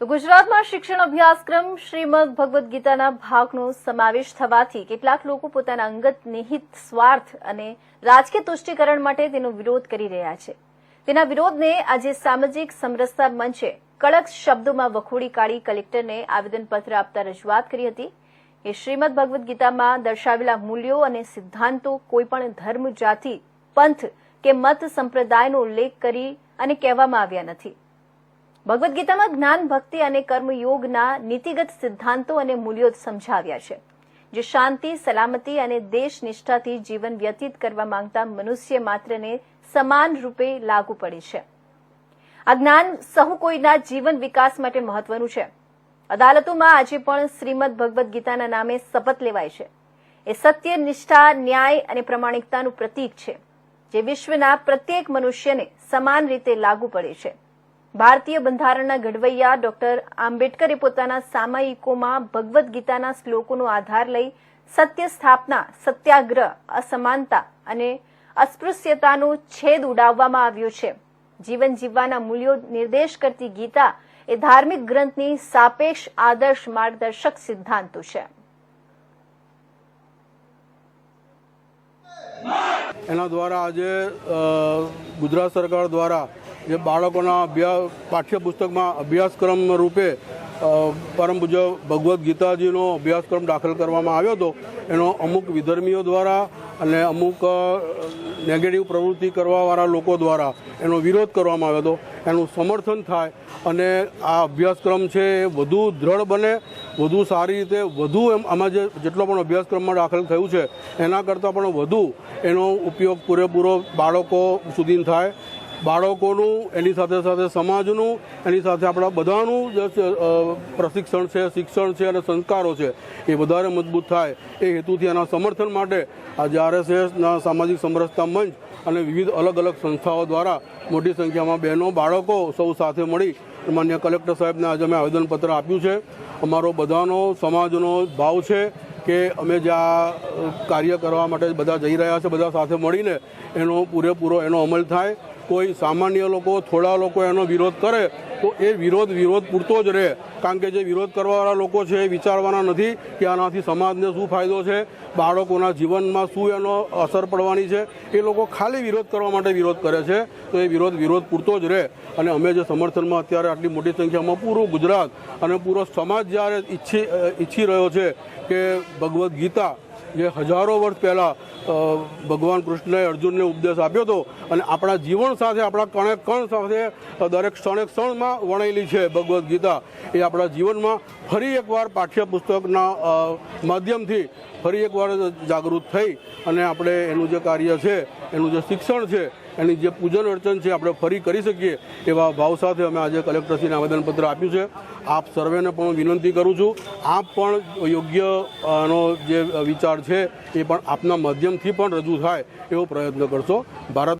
તો ગુજરાતમાં શિક્ષણ અભ્યાસક્રમ શ્રીમદ ભગવદ્ ગીતાના ભાગનો સમાવેશ થવાથી કેટલાક લોકો પોતાના અંગત નિહિત સ્વાર્થ અને રાજકીય તુષ્ટિકરણ માટે તેનો વિરોધ કરી રહ્યા છે. તેના વિરોધને આજે સામાજિક સમરસતા મંચે કડક શબ્દોમાં વખોડી કાઢી કલેક્ટરને આવેદનપત્ર આપતા રજૂઆત કરી હતી. કે શ્રીમદ ભગવદ્ ગીતામાં દર્શાવેલા મૂલ્યો અને સિદ્ધાંતો કોઈપણ ધર્મ, જાતિ, પંથ કે મત સંપ્રદાયનો ઉલ્લેખ કરી અને કહેવામાં આવ્યા નથી. ભગવદ્ ગીતામાં જ્ઞાન, ભક્તિ અને કર્મયોગના નીતિગત સિદ્ધાંતો અને મૂલ્યો સમજાવ્યા છે, જે શાંતિ, સલામતી અને દેશ નિષ્ઠાથી જીવન વ્યતીત કરવા માંગતા મનુષ્ય માત્રને સમાન રૂપે લાગુ પડે છે. આ જ્ઞાન સહુ કોઈના જીવન વિકાસ માટે મહત્વનું છે. અદાલતોમાં આજે પણ શ્રીમદ ભગવદ્ ગીતાના નામે શપથ લેવાય છે. એ સત્ય, નિષ્ઠા, ન્યાય અને પ્રમાણિકતાનું પ્રતીક છે, જે વિશ્વના પ્રત્યેક મનુષ્યને સમાન રીતે લાગુ પડે છે. ભારતીય બંધારણના ઘડવૈયા ડોક્ટર આંબેડકરે પોતાના સામયિકોમાં ભગવદ્ ગીતાના શ્લોકોનો આધાર લઈ સત્ય સ્થાપના સત્યાગ્રહ, અસમાનતા અને અસ્પૃશ્યતાનો છેદ ઉડાવવામાં આવ્યો છે. જીવન જીવવાના મૂલ્યો નિર્દેશ કરતી ગીતા એ ધાર્મિક ગ્રંથની સાપેક્ષ આદર્શ માર્ગદર્શક સિદ્ધાંતો છે. એના દ્વારા આજે ગુજરાત સરકાર દ્વારા જે બાળકોના અભ્યાસ પાઠ્યપુસ્તકમાં અભ્યાસક્રમ રૂપે પરમ પૂજ્ય ભગવદ્ ગીતાજીનો અભ્યાસક્રમ દાખલ કરવામાં આવ્યો હતો. એનો અમુક વિધર્મીઓ દ્વારા અને અમુક નેગેટિવ પ્રવૃત્તિ કરવાવાળા લોકો દ્વારા એનો વિરોધ કરવામાં આવ્યો હતો. એનું સમર્થન થાય અને આ અભ્યાસક્રમ છે એ વધુ દ્રઢ બને, વધુ સારી રીતે, વધુ એમ આમાં જે જેટલો પણ અભ્યાસક્રમમાં દાખલ થયું છે, એના કરતાં પણ વધુ એનો ઉપયોગ પૂરેપૂરો બાળકો સુધી થાય. બાળકોનું, એની સાથે સાથે સમાજનું, એની સાથે આપણા બધાનું જે પ્રશિક્ષણ છે, શિક્ષણ છે અને સંસ્કારો છે, એ વધારે મજબૂત થાય. એ હેતુથી એના સમર્થન માટે આજે આરએસએસના સામાજિક સમરસતા મંચ અને વિવિધ અલગ અલગ સંસ્થાઓ દ્વારા મોટી સંખ્યામાં બહેનો, બાળકો સૌ સાથે મળી માન્ય કલેક્ટર સાહેબને આજે અમે આવેદનપત્ર આપ્યું છે. અમારો બધાનો સમાજનો ભાવ છે કે અમે જે આ કાર્ય કરવા માટે બધા જઈ રહ્યા છે, બધા સાથે મળીને એનો પૂરેપૂરો એનો અમલ થાય. કોઈ સામાન્ય લોકો, થોડા લોકો એનો વિરોધ કરે, તો એ વિરોધ વિરોધ પૂરતો જ રહે. કારણ કે જે વિરોધ કરવાવાળા લોકો છે, એ વિચારવાના નથી કે આનાથી સમાજને શું ફાયદો છે, બાળકોના જીવનમાં શું એનો અસર પડવાની છે. એ લોકો ખાલી વિરોધ કરવા માટે વિરોધ કરે છે, તો એ વિરોધ વિરોધ પૂરતો જ રહે. અને અમે જે સમર્થનમાં અત્યારે આટલી મોટી સંખ્યામાં પૂરું ગુજરાત અને પૂરો સમાજ જ્યારે ઈચ્છી ઈચ્છી રહ્યો છે કે ભગવદ્ ગીતા જે હજારો વર્ષ પહેલાં ભગવાન કૃષ્ણએ અર્જુનને ઉપદેશ આપ્યો હતો અને આપણા જીવન સાથે, આપણા કણે કણ સાથે દરેક ક્ષણે ક્ષણમાં વણેલી છે ભગવદ્ ગીતા. એ આપણા જીવનમાં ફરી એકવાર પાઠ્યપુસ્તકના માધ્યમથી ફરી એકવાર જાગૃત થઈ અને આપણે એનું જે કાર્ય છે, એનું જે શિક્ષણ છે એની જે પૂજન અર્ચન છે, આપણે ફરી કરી શકીએ એવા ભાવ સાથે અમે આજે કલેક્ટરશ્રીને આવેદનપત્ર આપ્યું છે. આપ સર્વેને પણ વિનંતી કરું છું. આપ પણ યોગ્ય નો જે વિચાર છે, એ પણ આપના માધ્યમથી પણ રજૂ થાય એવો પ્રયત્ન કરશો. ભારત